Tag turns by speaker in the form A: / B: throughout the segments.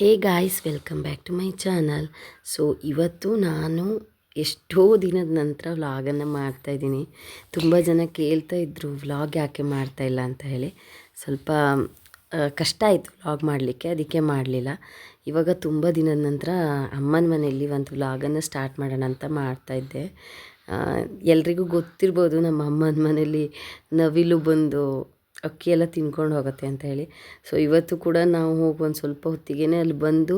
A: Hey guys, welcome back to my channel. So, ಇವತ್ತು ನಾನು ಎಷ್ಟೋ ದಿನದ ನಂತರ ವ್ಲಾಗನ್ನು ಮಾಡ್ತಾಯಿದ್ದೀನಿ ತುಂಬ ಜನ ಕೇಳ್ತಾ ಇದ್ದರು ವ್ಲಾಗ್ ಯಾಕೆ ಮಾಡ್ತಾ ಇಲ್ಲ? ಅಂತ ಹೇಳಿ. ಸ್ವಲ್ಪ ಕಷ್ಟ ಆಯಿತು ವ್ಲಾಗ್ ಮಾಡಲಿಕ್ಕೆ, ಅದಕ್ಕೆ ಮಾಡಲಿಲ್ಲ. ಇವಾಗ ತುಂಬ ದಿನದ ನಂತರ ಅಮ್ಮನ ಮನೆಯಲ್ಲಿ ಒಂದು ವ್ಲಾಗನ್ನು ಸ್ಟಾರ್ಟ್ ಮಾಡೋಣ ಅಂತ ಮಾಡ್ತಾಯಿದ್ದೆ ಎಲ್ರಿಗೂ ಗೊತ್ತಿರ್ಬೋದು, ನಮ್ಮ ಅಮ್ಮನ ಮನೇಲಿ ನವಿಲು ಬಂದು ಅಕ್ಕಿ ಎಲ್ಲ ತಿನ್ಕೊಂಡು ಹೋಗುತ್ತೆ ಅಂತ ಹೇಳಿ. ಸೊ ಇವತ್ತು ಕೂಡ ನಾವು ಹೋಗಿ ಒಂದು ಸ್ವಲ್ಪ ಹೊತ್ತಿಗೆ ಅಲ್ಲಿ ಬಂದು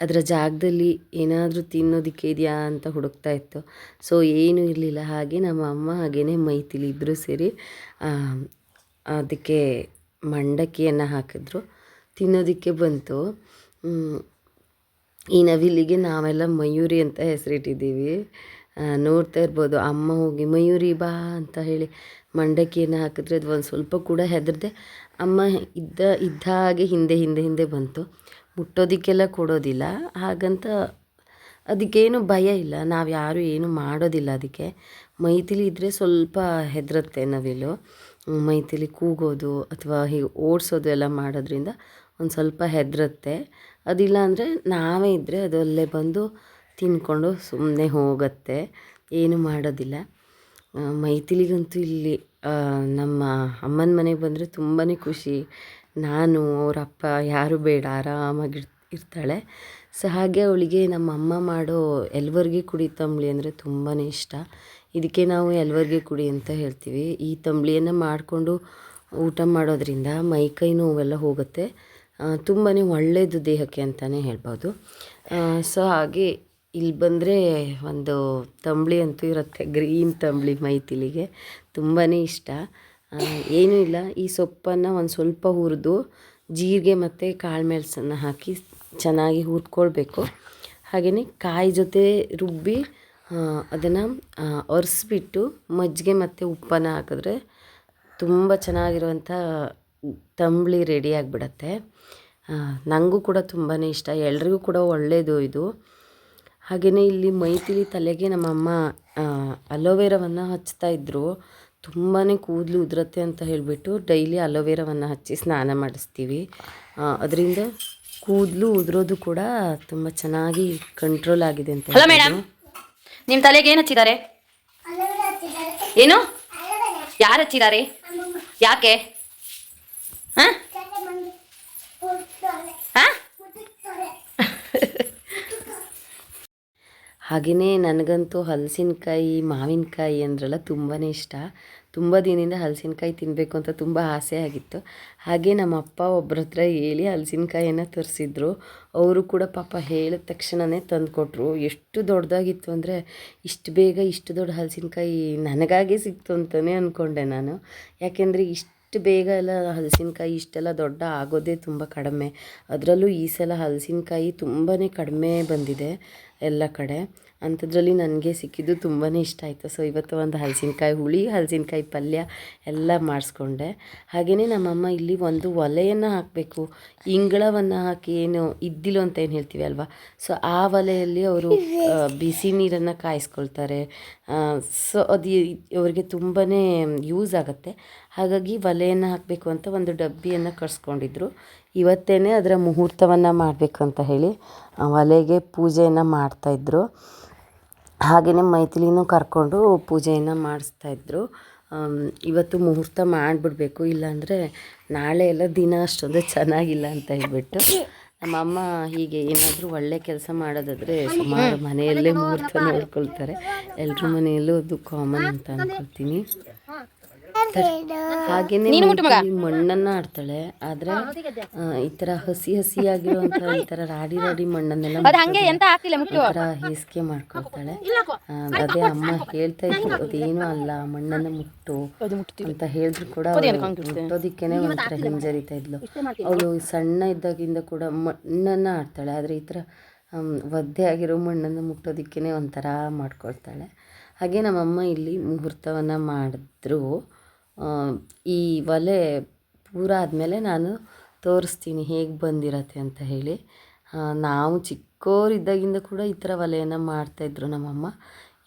A: ಅದರ ಜಾಗದಲ್ಲಿ ಏನಾದರೂ ತಿನ್ನೋದಕ್ಕೆ ಇದೆಯಾ ಅಂತ ಹುಡುಕ್ತಾ ಇತ್ತು. ಸೊ ಏನೂ ಇರಲಿಲ್ಲ. ಹಾಗೆ ನಮ್ಮ ಅಮ್ಮ ಹಾಗೇ ಮೈತಿಲಿ ಇಬ್ಬರು ಸೇರಿ ಅದಕ್ಕೆ ಮಂಡಕ್ಕಿಯನ್ನು ಹಾಕಿದ್ರು. ತಿನ್ನೋದಕ್ಕೆ ಬಂತು. ಈ ನವಿಲಿಗೆ ನಾವೆಲ್ಲ ಮಯೂರಿ ಅಂತ ಹೆಸರಿಟ್ಟಿದ್ದೀವಿ. ನೋಡ್ತಾ ಇರ್ಬೋದು, ಅಮ್ಮ ಹೋಗಿ ಮಯೂರಿ ಬಾ ಅಂತ ಹೇಳಿ ಮಂಡಕ್ಕಿಯನ್ನು ಹಾಕಿದ್ರೆ ಅದು ಒಂದು ಸ್ವಲ್ಪ ಕೂಡ ಹೆದರದೆ ಅಮ್ಮ ಇದ್ದ ಇದ್ದ ಹಾಗೆ ಹಿಂದೆ ಹಿಂದೆ ಹಿಂದೆ ಬಂತು. ಮುಟ್ಟೋದಕ್ಕೆಲ್ಲ ಕೊಡೋದಿಲ್ಲ. ಹಾಗಂತ ಅದಕ್ಕೇನು ಭಯ ಇಲ್ಲ. ನಾವು ಯಾರು ಏನು ಮಾಡೋದಿಲ್ಲ ಅದಕ್ಕೆ. ಮೈತಿಲಿ ಇದ್ದರೆ ಸ್ವಲ್ಪ ಹೆದರುತ್ತೆ ನವಿಲು ಮೈಥಿಲಿ ಕೂಗೋದು ಅಥವಾ ಹೀಗೆ ಓಡಿಸೋದು ಎಲ್ಲ ಮಾಡೋದ್ರಿಂದ ಒಂದು ಸ್ವಲ್ಪ ಹೆದರುತ್ತೆ. ಅದಿಲ್ಲ ಅಂದರೆ ನಾವೇ ಇದ್ದರೆ ಅಲ್ಲೇ ಬಂದು ತಿನ್ಕೊಂಡು ಸುಮ್ಮನೆ ಹೋಗುತ್ತೆ. ಏನು ಮಾಡೋದಿಲ್ಲ. ಮೈಥಿಲಿಗಂತೂ ಇಲ್ಲಿ ನಮ್ಮ ಅಮ್ಮನ ಮನೆಗೆ ಬಂದರೆ ತುಂಬಾ ಖುಷಿ. ನಾನು, ಅವ್ರ ಅಪ್ಪ ಯಾರೂ ಬೇಡ, ಆರಾಮಾಗಿ ಇರ್ತಾಳೆ. ಸೊ ಹಾಗೆ ಅವಳಿಗೆ ನಮ್ಮ ಅಮ್ಮ ಮಾಡೋ ಎಲ್ವರ್ಗೆ ಕುಡಿ ತಂಬಳಿ ಅಂದರೆ ತುಂಬಾ ಇಷ್ಟ. ಇದಕ್ಕೆ ನಾವು ಎಲ್ವರ್ಗೆ ಕುಡಿ ಅಂತ ಹೇಳ್ತೀವಿ. ಈ ತಂಬಳಿಯನ್ನು ಮಾಡಿಕೊಂಡು ಊಟ ಮಾಡೋದ್ರಿಂದ ಮೈಕೈ ನೋವೆಲ್ಲ ಹೋಗುತ್ತೆ. ತುಂಬಾ ಒಳ್ಳೆಯದು ದೇಹಕ್ಕೆ ಅಂತಲೇ ಹೇಳ್ಬೋದು. ಸೊ ಹಾಗೆ ಇಲ್ಲಿ ಬಂದರೆ ಒಂದು ತಂಬಳಿ ಅಂತೂ ಇರುತ್ತೆ, ಗ್ರೀನ್ ತಂಬಳಿ ಮೈತಿಲಿಗೆ ತುಂಬಾ ಇಷ್ಟ. ಏನೂ ಇಲ್ಲ. ಈ ಸೊಪ್ಪನ್ನು ಒಂದು ಸ್ವಲ್ಪ ಹುರಿದು ಜೀರಿಗೆ ಮತ್ತು ಕಾಳು ಮೆಣಸನ್ನು ಹಾಕಿ ಚೆನ್ನಾಗಿ ಹುರ್ಕೊಳ್ಬೇಕು ಹಾಗೆಯೇ ಕಾಯಿ ಜೊತೆ ರುಬ್ಬಿ ಅದನ್ನು ಒರೆಸ್ಬಿಟ್ಟು ಮಜ್ಜಿಗೆ ಮತ್ತು ಉಪ್ಪನ್ನು ಹಾಕಿದ್ರೆ ತುಂಬ ಚೆನ್ನಾಗಿರುವಂಥ ತಂಬಳಿ ರೆಡಿ ಆಗಿಬಿಡತ್ತೆ. ನನಗೂ ಕೂಡ ತುಂಬಾ ಇಷ್ಟ. ಎಲ್ರಿಗೂ ಕೂಡ ಒಳ್ಳೆಯದು ಇದು. ಹಾಗೆಯೇ ಇಲ್ಲಿ ಮೈತಿಲಿ ತಲೆಗೆ ನಮ್ಮಮ್ಮ ಅಲೋವೆರಾವನ್ನು ಹಚ್ತಾ ಇದ್ದರು ತುಂಬಾ ಕೂದಲು ಉದುರತ್ತೆ ಅಂತ ಹೇಳಿಬಿಟ್ಟು ಡೈಲಿ ಅಲೋವೆರಾವನ್ನು ಹಚ್ಚಿ ಸ್ನಾನ ಮಾಡಿಸ್ತೀವಿ. ಅದರಿಂದ ಕೂದಲು ಉದುರೋದು ಕೂಡ ತುಂಬ ಚೆನ್ನಾಗಿ ಕಂಟ್ರೋಲ್ ಆಗಿದೆ ಅಂತ
B: ಹಲೋ ಮೇಡಮ್ ನಿಮ್ಮ ತಲೆಗೆ ಏನು ಹಚ್ಚಿದ್ದಾರೆ? ಏನು? ಯಾರು ಹಚ್ಚಿದ್ದಾರೆ? ಯಾಕೆ? ಹಾಂ ಹಾ?
A: ಹಾಗೆಯೇ ನನಗಂತೂ ಹಲಸಿನಕಾಯಿ, ಮಾವಿನಕಾಯಿ ಅಂದ್ರಲ್ಲ ತುಂಬಾ ಇಷ್ಟ. ತುಂಬ ದಿನದಿಂದ ಹಲಸಿನಕಾಯಿ ತಿನ್ನಬೇಕು ಅಂತ ತುಂಬ ಆಸೆ ಆಗಿತ್ತು. ಹಾಗೆ ನಮ್ಮ ಅಪ್ಪ ಒಬ್ಬರ ಹತ್ರ ಹೇಳಿ ಹಲಸಿನಕಾಯಿಯನ್ನು ತರಿಸಿದ್ರು. ಅವರು ಕೂಡ ಪಾಪ ಹೇಳಿದ ತಕ್ಷಣವೇ ತಂದುಕೊಟ್ರು. ಎಷ್ಟು ದೊಡ್ಡದಾಗಿತ್ತು ಅಂದರೆ ಇಷ್ಟು ಬೇಗ ಇಷ್ಟು ದೊಡ್ಡ ಹಲಸಿನಕಾಯಿ ನನಗಾಗೆ ಸಿಕ್ತು ಅಂತಲೇ ಅಂದ್ಕೊಂಡೆ ನಾನು. ಯಾಕೆಂದರೆ ಇಷ್ಟು ಬೇಗ ಎಲ್ಲ ಹಲಸಿನಕಾಯಿ ಇಷ್ಟೆಲ್ಲ ದೊಡ್ಡ ಆಗೋದೇ ತುಂಬ ಕಡಿಮೆ. ಅದರಲ್ಲೂ ಈ ಸಲ ಹಲಸಿನಕಾಯಿ ತುಂಬಾ ಕಡಿಮೆ ಬಂದಿದೆ. ಎಲ್ಲ ಕಡೆ. ಅಂಥದ್ರಲ್ಲಿ ನನಗೆ ಸಿಕ್ಕಿದ್ದು ತುಂಬಾ ಇಷ್ಟ ಆಯಿತು. ಸೊ ಇವತ್ತು ಒಂದು ಹಲಸಿನಕಾಯಿ ಹುಳಿ, ಹಲಸಿನಕಾಯಿ ಪಲ್ಯ ಎಲ್ಲ ಮಾಡಿಸ್ಕೊಂಡೆ. ಹಾಗೆಯೇ ನಮ್ಮಮ್ಮ ಇಲ್ಲಿ ಒಂದು ಒಲೆಯನ್ನು ಹಾಕಬೇಕು. ಇಂಗಳವನ್ನು ಹಾಕಿ ಏನು ಇದ್ದಿಲು ಅಂತ ಏನು ಹೇಳ್ತೀವಿ ಅಲ್ವಾ? ಸೊ ಆ ಒಲೆಯಲ್ಲಿ ಅವರು ಬಿಸಿ ನೀರನ್ನು ಕಾಯಿಸ್ಕೊಳ್ತಾರೆ. ಸೊ ಅದು ಅವರಿಗೆ ತುಂಬಾ ಯೂಸ್ ಆಗುತ್ತೆ. ಹಾಗಾಗಿ ಒಲೆಯನ್ನು ಹಾಕಬೇಕು ಅಂತ ಒಂದು ಡಬ್ಬಿಯನ್ನು ಕಟ್ಸ್ಕೊಂಡಿದ್ರು. ಇವತ್ತೇ ಅದರ ಮುಹೂರ್ತವನ್ನು ಮಾಡಬೇಕು ಅಂತ ಹೇಳಿ ಒಲೆಗೆ ಪೂಜೆಯನ್ನು ಮಾಡ್ತಾಯಿದ್ರು ಹಾಗೆಯೇ ಮೈಥಿಲಿನೂ ಕರ್ಕೊಂಡು ಪೂಜೆಯನ್ನು ಮಾಡಿಸ್ತಾಯಿದ್ರು ಇವತ್ತು ಮುಹೂರ್ತ ಮಾಡಿಬಿಡ್ಬೇಕು, ಇಲ್ಲಾಂದರೆ ನಾಳೆ ಎಲ್ಲ ದಿನ ಅಷ್ಟೊಂದು ಚೆನ್ನಾಗಿಲ್ಲ ಅಂತ ಹೇಳ್ಬಿಟ್ಟು ನಮ್ಮಮ್ಮ ಹೀಗೆ ಏನಾದರೂ ಒಳ್ಳೆ ಕೆಲಸ ಮಾಡೋದಾದರೆ ಸುಮಾರು ಮನೆಯಲ್ಲೇ ಮುಹೂರ್ತ ನೋಡ್ಕೊಳ್ತಾರೆ. ಎಲ್ಲರ ಮನೆಯಲ್ಲೂ ಅದು ಕಾಮನ್ ಅಂತ ಅಂದ್ಕೊಳ್ತೀನಿ ಹಾಗೇನೆ ಮಣ್ಣನ್ನ ಆಡ್ತಾಳೆ. ಆದ್ರೆ ಈ ತರ ಹಸಿ ಹಸಿಯಾಗಿರುವಂತ ಈ ತರ ರಾಡಿ ರಾಡಿ ಮಣ್ಣನ್ನೆಲ್ಲ ತರ ಹೇಸಿಗೆ ಮಾಡ್ಕೊಳ್ತಾಳೆ. ಅದೇ ಅಮ್ಮ ಹೇಳ್ತಾ ಇದ್ರು ಅದೇನು ಅಲ್ಲ ಮಣ್ಣನ್ನ ಮುಟ್ಟು ಅಂತ ಹೇಳಿದ್ರು ಕೂಡ ಮುಟ್ಟೋದಿಕ್ಕೆನೆ ಒಂಥರ ಹಿಂಜರಿತಾ ಇದ್ಲು. ಅವಳು ಸಣ್ಣ ಇದ್ದಾಗಿಂದ ಕೂಡ ಮಣ್ಣನ್ನ ಆಡ್ತಾಳೆ. ಆದ್ರೆ ಈ ತರ ಒದ್ದೆ ಆಗಿರೋ ಮಣ್ಣನ್ನು ಮುಟ್ಟೋದಿಕ್ಕೇನೆ ಒಂಥರ ಮಾಡ್ಕೊಳ್ತಾಳೆ. ಹಾಗೆ ನಮ್ಮಮ್ಮ ಇಲ್ಲಿ ಮುಹೂರ್ತವನ್ನು ಮಾಡಿದ್ರು. ಈ ಒಲೆ ಪೂರ ಆದಮೇಲೆ ನಾನು ತೋರಿಸ್ತೀನಿ ಹೇಗೆ ಬಂದಿರತ್ತೆ ಅಂತ ಹೇಳಿ. ನಾವು ಚಿಕ್ಕವರಿದ್ದಾಗಿಂದ ಕೂಡ ಈ ಥರ ಒಲೆಯನ್ನು ಮಾಡ್ತಾಯಿದ್ರು ನಮ್ಮಮ್ಮ.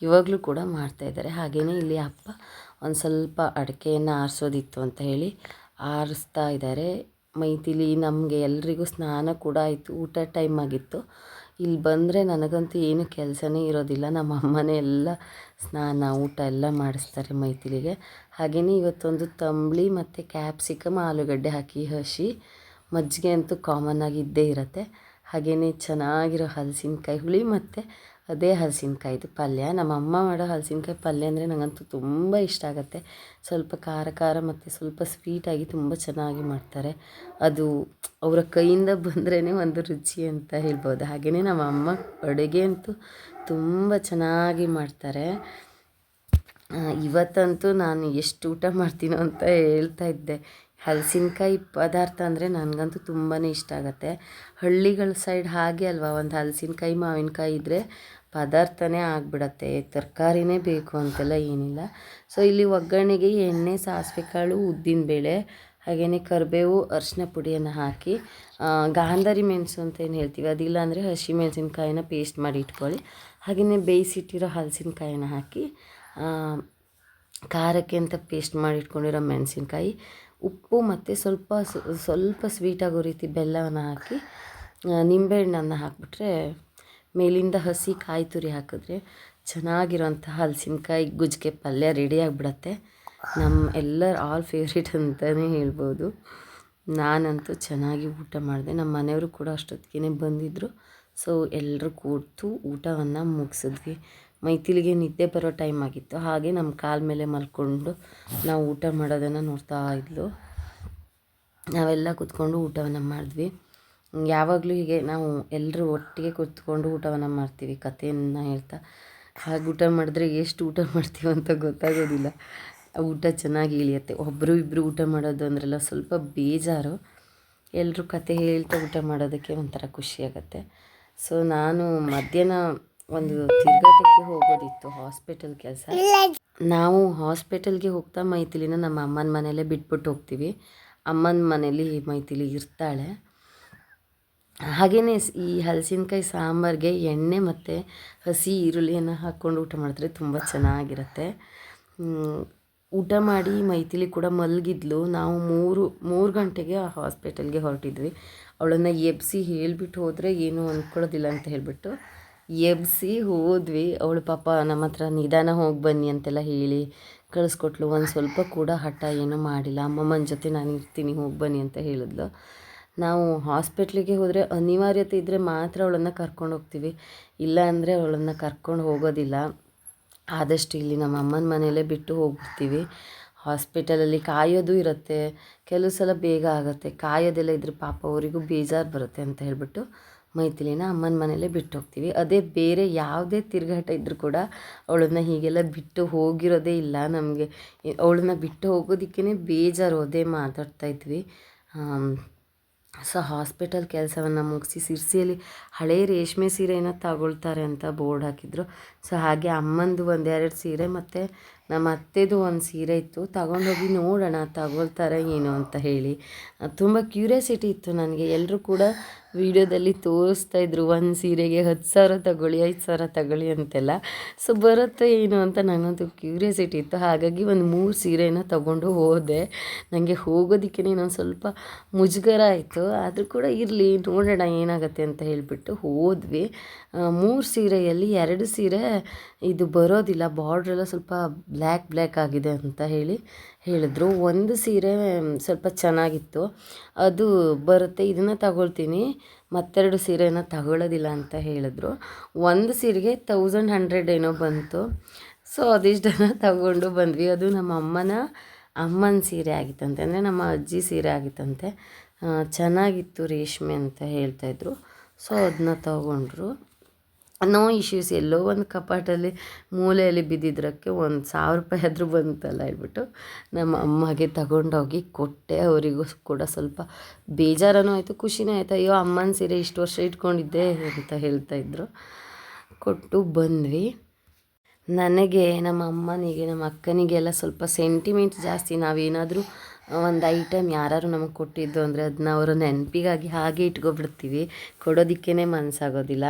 A: ಇವಾಗಲೂ ಕೂಡ ಮಾಡ್ತಾಯಿದ್ದಾರೆ ಹಾಗೆಯೇ ಇಲ್ಲಿ ಅಪ್ಪ ಒಂದು ಸ್ವಲ್ಪ ಅಡಿಕೆಯನ್ನು ಆರಿಸೋದಿತ್ತು ಅಂತ ಹೇಳಿ ಆರಿಸ್ತಾ ಇದ್ದಾರೆ. ಮೈತಿಲಿ ನಮಗೆ ಎಲ್ರಿಗೂ ಸ್ನಾನ ಕೂಡ ಆಯಿತು. ಊಟ ಟೈಮ್ ಆಗಿತ್ತು. ಇಲ್ಲಿ ಬಂದರೆ ನನಗಂತೂ ಏನು ಕೆಲಸನೇ ಇರೋದಿಲ್ಲ. ನಮ್ಮ ಅಮ್ಮನೇ ಎಲ್ಲ ಸ್ನಾನ, ಊಟ ಎಲ್ಲ ಮಾಡಿಸ್ತಾರೆ ಮೈಥಿಲಿಗೆ. ಹಾಗೆಯೇ ಇವತ್ತೊಂದು ತಂಬಳಿ ಮತ್ತು ಕ್ಯಾಪ್ಸಿಕಮ್, ಆಲೂಗಡ್ಡೆ ಹಾಕಿ ಹಸಿ. ಮಜ್ಜಿಗೆ ಅಂತೂ ಕಾಮನ್ ಆಗಿ ಇದ್ದೇ ಇರುತ್ತೆ. ಹಾಗೆಯೇ ಚೆನ್ನಾಗಿರೋ ಹಲಸಿನಕಾಯಿ ಹುಳಿ ಮತ್ತು ಅದೇ ಹಲಸಿನಕಾಯಿದು ಪಲ್ಯ. ನಮ್ಮ ಅಮ್ಮ ಮಾಡೋ ಹಲಸಿನಕಾಯಿ ಪಲ್ಯ ಅಂದರೆ ನನಗಂತೂ ತುಂಬ ಇಷ್ಟ ಆಗುತ್ತೆ. ಸ್ವಲ್ಪ ಖಾರ ಖಾರ ಮತ್ತು ಸ್ವಲ್ಪ ಸ್ವೀಟಾಗಿ ತುಂಬ ಚೆನ್ನಾಗಿ ಮಾಡ್ತಾರೆ. ಅದು ಅವರ ಕೈಯಿಂದ ಬಂದ್ರೇ ಒಂದು ರುಚಿ ಅಂತ ಹೇಳ್ಬೋದು. ಹಾಗೆಯೇ ನಮ್ಮ ಅಮ್ಮ ಅಡುಗೆ ಅಂತೂ ತುಂಬ ಚೆನ್ನಾಗಿ ಮಾಡ್ತಾರೆ. ಇವತ್ತಂತೂ ನಾನು ಎಷ್ಟು ಊಟ ಮಾಡ್ತೀನೋ ಅಂತ ಹೇಳ್ತಾ ಇದ್ದೆ. ಹಲಸಿನಕಾಯಿ ಪದಾರ್ಥ ಅಂದರೆ ನನಗಂತೂ ತುಂಬಾ ಇಷ್ಟ ಆಗುತ್ತೆ. ಹಳ್ಳಿಗಳ ಸೈಡ್ ಹಾಗೆ ಅಲ್ವಾ, ಒಂದು ಹಲಸಿನಕಾಯಿ, ಮಾವಿನಕಾಯಿ ಇದ್ದರೆ ಪದಾರ್ಥನೇ ಆಗಿಬಿಡತ್ತೆ, ತರಕಾರಿನೇ ಬೇಕು ಅಂತೆಲ್ಲ ಏನಿಲ್ಲ. ಸೊ ಇಲ್ಲಿ ಒಗ್ಗರಣೆಗೆ ಎಣ್ಣೆ, ಸಾಸಿವೆ ಕಾಳು ಉದ್ದಿನಬೇಳೆ ಹಾಗೆಯೇ ಕರಿಬೇವು ಅರಿಶಿನ ಪುಡಿಯನ್ನು ಹಾಕಿ ಗಾಂಧಾರಿ ಮೆಣಸು ಅಂತ ಏನು ಹೇಳ್ತೀವಿ, ಅದಿಲ್ಲ ಅಂದರೆ ಹಸಿ ಮೆಣಸಿನ್ಕಾಯಿನ ಪೇಸ್ಟ್ ಮಾಡಿ ಇಟ್ಕೊಳ್ಳಿ. ಹಾಗೆಯೇ ಬೇಯಿಸಿಟ್ಟಿರೋ ಹಲಸಿನಕಾಯಿನ ಹಾಕಿ ಖಾರಕ್ಕೆ ಅಂತ ಪೇಸ್ಟ್ ಮಾಡಿ ಇಟ್ಕೊಂಡಿರೋ ಮೆಣಸಿನ್ಕಾಯಿ, ಉಪ್ಪು ಮತ್ತು ಸ್ವಲ್ಪ ಸ್ವಲ್ಪ ಸ್ವೀಟಾಗೋ ರೀತಿ ಬೆಲ್ಲವನ್ನು ಹಾಕಿ ನಿಂಬೆಹಣ್ಣನ್ನು ಹಾಕಿಬಿಟ್ರೆ ಮೇಲಿಂದ ಹಸಿ ಕಾಯಿ ತುರಿ ಹಾಕಿದ್ರೆ ಚೆನ್ನಾಗಿರೋಂಥ ಹಲಸಿನಕಾಯಿ ಗುಜ್ಜಿಗೆ ಪಲ್ಯ ರೆಡಿ ಆಗಿಬಿಡತ್ತೆ. ನಮ್ಮ ಎಲ್ಲರ ಆಲ್ ಫೇವ್ರೇಟ್ ಅಂತಲೇ ಹೇಳ್ಬೋದು. ನಾನಂತೂ ಚೆನ್ನಾಗಿ ಊಟ ಮಾಡಿದೆ. ನಮ್ಮ ಮನೆಯವರು ಕೂಡ ಅಷ್ಟೊತ್ತಿಗೆ ಬಂದಿದ್ದರು ಸೊ ಎಲ್ಲರೂ ಕೂತು ಊಟವನ್ನು ಮುಗಿಸಿದ್ವಿ. ಮೈತಿಲಿಗೆ ನಿದ್ದೆ ಬರೋ ಟೈಮ್ ಆಗಿತ್ತು. ಹಾಗೆ ನಮ್ಮ ಕಾಲ ಮೇಲೆ ಮಲ್ಕೊಂಡು ನಾವು ಊಟ ಮಾಡೋದನ್ನು ನೋಡ್ತಾ ಇದ್ಲು. ನಾವೆಲ್ಲ ಕೂತ್ಕೊಂಡು ಊಟವನ್ನು ಮಾಡಿದ್ವಿ. ಯಾವಾಗಲೂ ಹೀಗೆ ನಾವು ಎಲ್ಲರೂ ಒಟ್ಟಿಗೆ ಕೂತ್ಕೊಂಡು ಊಟವನ್ನು ಮಾಡ್ತೀವಿ, ಕಥೆಯನ್ನು ಹೇಳ್ತಾ. ಹಾಗೆ ಊಟ ಮಾಡಿದ್ರೆ ಎಷ್ಟು ಊಟ ಮಾಡ್ತೀವಿ ಅಂತ ಗೊತ್ತಾಗೋದಿಲ್ಲ. ಊಟ ಚೆನ್ನಾಗಿ ಇಳಿಯುತ್ತೆ. ಒಬ್ಬರು ಇಬ್ಬರು ಊಟ ಮಾಡೋದು ಅಂದ್ರೆಲ್ಲ ಸ್ವಲ್ಪ ಬೇಜಾರು. ಎಲ್ಲರೂ ಕತೆ ಹೇಳ್ತಾ ಊಟ ಮಾಡೋದಕ್ಕೆ ಒಂಥರ ಖುಷಿಯಾಗತ್ತೆ ಸೊ ನಾನು ಮಧ್ಯಾಹ್ನ ಒಂದು ತಿರುಗಾಟಕ್ಕೆ ಹೋಗೋದಿತ್ತು, ಹಾಸ್ಪಿಟಲ್ ಕೆಲಸ. ನಾವು ಹಾಸ್ಪಿಟಲ್ಗೆ ಹೋಗ್ತಾ ಮೈಥಿಲಿನ ನಮ್ಮ ಅಮ್ಮನ ಮನೆಯಲ್ಲೇ ಬಿಟ್ಬಿಟ್ಟು ಹೋಗ್ತೀವಿ. ಅಮ್ಮನ ಮನೇಲಿ ಮೈಥಿಲಿ ಇರ್ತಾಳೆ. ಹಾಗೆಯೇ ಈ ಹಲಸಿನ್ಕಾಯಿ ಸಾಂಬಾರಿಗೆ ಎಣ್ಣೆ ಮತ್ತು ಹಸಿ ಈರುಳ್ಳಿಯನ್ನು ಹಾಕ್ಕೊಂಡು ಊಟ ಮಾಡಿದ್ರೆ ತುಂಬ ಚೆನ್ನಾಗಿರುತ್ತೆ. ಊಟ ಮಾಡಿ ಮೈಥಿಲಿ ಕೂಡ ಮಲಗಿದ್ಲು. ನಾವು ಮೂರು ಮೂರು ಗಂಟೆಗೆ ಆ ಹಾಸ್ಪಿಟಲ್ಗೆ ಹೊರಟಿದ್ವಿ. ಅವಳನ್ನು ಎಬ್ಸಿ ಹೇಳಿಬಿಟ್ಟು ಹೋದರೆ ಏನೂ ಅಂದ್ಕೊಳ್ಳೋದಿಲ್ಲ ಅಂತ ಹೇಳಿಬಿಟ್ಟು ಎಬ್ಸಿ ಹೋದ್ವಿ. ಅವಳು ಪಾಪ ನಮ್ಮ ಹತ್ರ ನಿಧಾನ ಹೋಗಿ ಬನ್ನಿ ಅಂತೆಲ್ಲ ಹೇಳಿ ಕಳಿಸ್ಕೊಟ್ಲು. ಒಂದು ಸ್ವಲ್ಪ ಕೂಡ ಹಠ ಏನೂ ಮಾಡಿಲ್ಲ. ಅಮ್ಮಮ್ಮನ ಜೊತೆ ನಾನು ಇರ್ತೀನಿ, ಹೋಗಿ ಬನ್ನಿ ಅಂತ ಹೇಳಿದ್ಲು. ನಾವು ಹಾಸ್ಪಿಟ್ಲಿಗೆ ಹೋದರೆ ಅನಿವಾರ್ಯತೆ ಇದ್ದರೆ ಮಾತ್ರ ಅವಳನ್ನು ಕರ್ಕೊಂಡು ಹೋಗ್ತೀವಿ. ಇಲ್ಲ ಅಂದರೆ ಅವಳನ್ನು ಕರ್ಕೊಂಡು ಹೋಗೋದಿಲ್ಲ. ಆದಷ್ಟು ಇಲ್ಲಿ ನಮ್ಮ ಅಮ್ಮನ ಮನೆಯಲ್ಲೇ ಬಿಟ್ಟು ಹೋಗ್ಬಿಡ್ತೀವಿ. ಹಾಸ್ಪಿಟಲಲ್ಲಿ ಕಾಯೋದು ಇರುತ್ತೆ. ಕೆಲವು ಸಲ ಬೇಗ ಆಗುತ್ತೆ. ಕಾಯೋದೆಲ್ಲ ಇದ್ರೆ ಪಾಪ ಅವರಿಗೂ ಬೇಜಾರು ಬರುತ್ತೆ ಅಂತ ಹೇಳ್ಬಿಟ್ಟು ಮೈಥಿಲಿನ ಅಮ್ಮನ ಮನೆಯಲ್ಲೇ ಬಿಟ್ಟು ಹೋಗ್ತೀವಿ. ಅದೇ ಬೇರೆ ಯಾವುದೇ ತಿರುಗಾಟ ಇದ್ದರೂ ಕೂಡ ಅವಳನ್ನ ಹೀಗೆಲ್ಲ ಬಿಟ್ಟು ಹೋಗಿರೋದೇ ಇಲ್ಲ ನಮಗೆ. ಅವಳನ್ನ ಬಿಟ್ಟು ಹೋಗೋದಕ್ಕೇ ಬೇಜಾರು. ಅದೇ ಮಾತಾಡ್ತಾ ಇದ್ವಿ. ಸೊ ಹಾಸ್ಪಿಟಲ್ ಕೆಲಸವನ್ನು ಮುಗಿಸಿ ಸಿರ್ಸಿಯಲ್ಲಿ ಹಳೆ ರೇಷ್ಮೆ ಸೀರೆಯನ್ನು ತಗೊಳ್ತಾರೆ ಅಂತ ಬೋರ್ಡ್ ಹಾಕಿದ್ರು. ಸೊ, ಹಾಗೆ ಅಮ್ಮಂದು ಒಂದೆರಡು ಸೀರೆ ಮತ್ತು ನಮ್ಮ ಅತ್ತೆದು ಒಂದು ಸೀರೆ ಇತ್ತು. ತಗೊಂಡೋಗಿ ನೋಡೋಣ, ತಗೊಳ್ತಾರೆ ಏನು ಅಂತ ಹೇಳಿ. ತುಂಬ ಕ್ಯೂರಿಯಾಸಿಟಿ ಇತ್ತು ನನಗೆ. ಎಲ್ಲರೂ ಕೂಡ ವಿಡಿಯೋದಲ್ಲಿ ತೋರಿಸ್ತಾ ಇದ್ರು, ಒಂದು ಸೀರೆಗೆ ಹತ್ತು ಸಾವಿರ ತಗೊಳ್ಳಿ, ಐದು ಸಾವಿರ ತಗೊಳ್ಳಿ ಅಂತೆಲ್ಲ. ಸೊ ಬರುತ್ತೆ ಏನು ಅಂತ ನನಗಂತೂ ಕ್ಯೂರಿಯಾಸಿಟಿ ಇತ್ತು. ಹಾಗಾಗಿ ಒಂದು ಮೂರು ಸೀರೆನ ತಗೊಂಡು ಹೋದೆ. ನನಗೆ ಹೋಗೋದಕ್ಕೆ ಇನ್ನೊಂದು ಸ್ವಲ್ಪ ಮುಜುಗರ ಆಯಿತು. ಆದರೂ ಕೂಡ ಇರಲಿ, ನೋಡೋಣ ಏನಾಗುತ್ತೆ ಅಂತ ಹೇಳಿಬಿಟ್ಟು ಹೋದ್ವಿ. ಮೂರು ಸೀರೆಯಲ್ಲಿ ಎರಡು ಸೀರೆ ಇದು ಬರೋದಿಲ್ಲ ಬಾರ್ಡ್ರ್ ಎಲ್ಲ ಸ್ವಲ್ಪ ಬ್ಲ್ಯಾಕ್ ಬ್ಲ್ಯಾಕ್ ಆಗಿದೆ ಅಂತ ಹೇಳಿ ಹೇಳಿದ್ರು. ಒಂದು ಸೀರೆ ಸ್ವಲ್ಪ ಚೆನ್ನಾಗಿತ್ತು. ಅದು ಬರುತ್ತೆ, ಇದನ್ನು ತಗೊಳ್ತೀನಿ, ಮತ್ತೆರಡು ಸೀರೆನ ತಗೊಳ್ಳೋದಿಲ್ಲ ಅಂತ ಹೇಳಿದ್ರು. ಒಂದು ಸೀರೆಗೆ ತೌಸಂಡ್ ಹಂಡ್ರೆಡ್ ಏನೋ ಬಂತು. ಸೊ ಅದಿಷ್ಟನ್ನು ತಗೊಂಡು ಬಂದ್ವಿ. ಅದು ನಮ್ಮ ಅಮ್ಮನ ಅಮ್ಮನ ಸೀರೆ ಆಗಿತ್ತಂತೆ. ಅಂದರೆ ನಮ್ಮ ಅಜ್ಜಿ ಸೀರೆ ಆಗಿತ್ತಂತೆ. ಚೆನ್ನಾಗಿತ್ತು ರೇಷ್ಮೆ ಅಂತ ಹೇಳ್ತಾಯಿದ್ರು ಸೊ ಅದನ್ನ ತಗೊಂಡ್ರು. ನೋ ಇಶ್ಯೂಸ್, ಎಲ್ಲೋ ಒಂದು ಕಪಾಟಲ್ಲಿ ಮೂಲೆಯಲ್ಲಿ ಬಿದ್ದಿದ್ರಕ್ಕೆ ಒಂದು ಸಾವಿರ ರೂಪಾಯಿ ಆದರೂ ಬಂತಲ್ಲ ಹೇಳ್ಬಿಟ್ಟು ನಮ್ಮ ಅಮ್ಮಗೆ ತಗೊಂಡೋಗಿ ಕೊಟ್ಟೆ, ಅವರಿಗೂ ಕೂಡ ಸ್ವಲ್ಪ ಬೇಜಾರನೂ ಆಯಿತು, ಖುಷಿನೂ ಆಯಿತು. ಅಯ್ಯೋ, ಅಮ್ಮನ ಸೀರೆ ಇಷ್ಟು ವರ್ಷ ಇಟ್ಕೊಂಡಿದ್ದೆ ಅಂತ ಹೇಳ್ತಾ ಇದ್ರು. ಕೊಟ್ಟು ಬಂದ್ವಿ. ನನಗೆ, ನಮ್ಮ ಅಮ್ಮನಿಗೆ, ನಮ್ಮ ಅಕ್ಕನಿಗೆಲ್ಲ ಸ್ವಲ್ಪ ಸೆಂಟಿಮೆಂಟ್ ಜಾಸ್ತಿ. ನಾವೇನಾದರೂ ಒಂದು ಐಟಮ್ ಯಾರು ನಮಗೆ ಕೊಟ್ಟಿದ್ದು ಅಂದರೆ ಅದನ್ನ ಅವರು ನೆನಪಿಗಾಗಿ ಹಾಗೆ ಇಟ್ಕೊಬಿಡ್ತೀವಿ. ಕೊಡೋದಕ್ಕೇ ಮನಸ್ಸಾಗೋದಿಲ್ಲ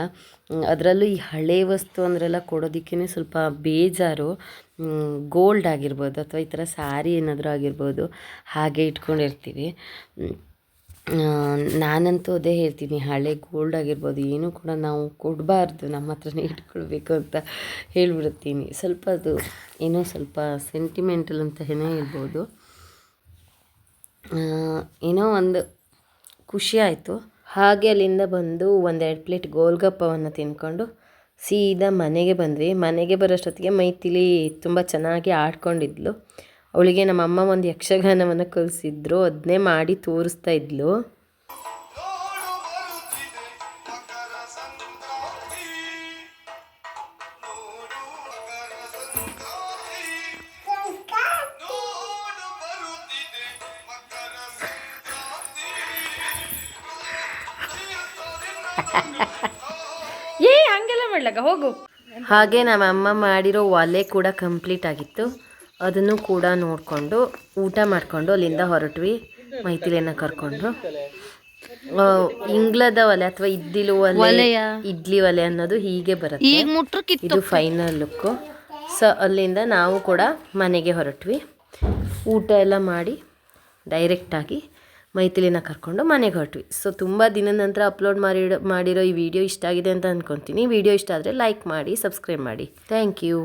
A: ಅದರಲ್ಲೂ ಈ ಹಳೆ ವಸ್ತು ಅಂದ್ರೆಲ್ಲ ಕೊಡೋದಕ್ಕೇ ಸ್ವಲ್ಪ ಬೇಜಾರು. ಗೋಲ್ಡ್ ಆಗಿರ್ಬೋದು ಅಥವಾ ಈ ಥರ ಸ್ಯಾರಿ ಏನಾದರೂ ಆಗಿರ್ಬೋದು ಹಾಗೆ ಇಟ್ಕೊಂಡಿರ್ತೀವಿ. ನಾನಂತೂ ಅದೇ ಹೇಳ್ತೀನಿ, ಹಳೆ ಗೋಲ್ಡ್ ಆಗಿರ್ಬೋದು ಏನೂ ಕೂಡ ನಾವು ಕೊಡಬಾರ್ದು, ನಮ್ಮ ಹತ್ರನೇ ಇಟ್ಕೊಳ್ಬೇಕು ಅಂತ ಹೇಳ್ಬಿಡ್ತೀನಿ. ಸ್ವಲ್ಪ ಅದು ಏನೋ ಸ್ವಲ್ಪ ಸೆಂಟಿಮೆಂಟಲ್ ಅಂತ ಏನೇ ಹೇಳ್ಬೋದು. ಏನೋ ಒಂದು ಖುಷಿ ಆಯಿತು. ಹಾಗೆ ಅಲ್ಲಿಂದ ಬಂದು ಒಂದೆರಡು ಪ್ಲೇಟ್ ಗೋಲ್ಗಪ್ಪವನ್ನು ತಿಂದ್ಕೊಂಡು ಸೀದಾ ಮನೆಗೆ ಬಂದ್ವಿ. ಮನೆಗೆ ಬರೋಷ್ಟೊತ್ತಿಗೆ ಮೈತಿಲಿ ತುಂಬ ಚೆನ್ನಾಗಿ ಆಡ್ಕೊಂಡಿದ್ಲು. ಅವಳಿಗೆ ನಮ್ಮಮ್ಮ ಒಂದು ಯಕ್ಷಗಾನವನ್ನು ಕಲಿಸಿದ್ರು. ಅದನ್ನೇ ಮಾಡಿ ತೋರಿಸ್ತಾ ಇದ್ಲು.
B: ಏ ಹಂಗೆಲ್ಲ ಮಾಡ್ಲಕ್ಕ ಹೋಗು.
A: ಹಾಗೆ ನಮ್ಮ ಅಮ್ಮ ಮಾಡಿರೋ ಒಲೆ ಕೂಡ ಕಂಪ್ಲೀಟ್ ಆಗಿತ್ತು. ಅದನ್ನು ಕೂಡ ನೋಡಿಕೊಂಡು ಊಟ ಮಾಡಿಕೊಂಡು ಅಲ್ಲಿಂದ ಹೊರಟ್ವಿ ಮೈಥಿಲಿಯನ್ನು ಕರ್ಕೊಂಡ್ರು ಇಂಗ್ಲದ ಒಲೆ ಅಥವಾ ಇದ್ದಿಲು ಒಲೆ? ಇಡ್ಲಿ ಒಲೆ ಅನ್ನೋದು ಹೀಗೆ ಬರುತ್ತೆ. ಇದು ಫೈನಲ್ ಲುಕ್ಕು ಸೊ ಅಲ್ಲಿಂದ ನಾವು ಕೂಡ ಮನೆಗೆ ಹೊರಟ್ವಿ. ಊಟ ಎಲ್ಲ ಮಾಡಿ ಡೈರೆಕ್ಟಾಗಿ ಮೈಥಿಲಿನ ಕರ್ಕೊಂಡು ಮನೆಗೆ ಹೊರಟ್ವಿ. ಸೊ ತುಂಬ ದಿನದ ನಂತರ ಅಪ್ಲೋಡ್ ಮಾಡಿರೋ ಮಾಡಿರೋ ಈ ವಿಡಿಯೋ ಇಷ್ಟ ಆಗಿದೆ ಅಂತ ಅಂದ್ಕೊತೀನಿ ವಿಡಿಯೋ ಇಷ್ಟ ಆದರೆ ಲೈಕ್ ಮಾಡಿ ಸಬ್ಸ್ಕ್ರೈಬ್ ಮಾಡಿ. Thank you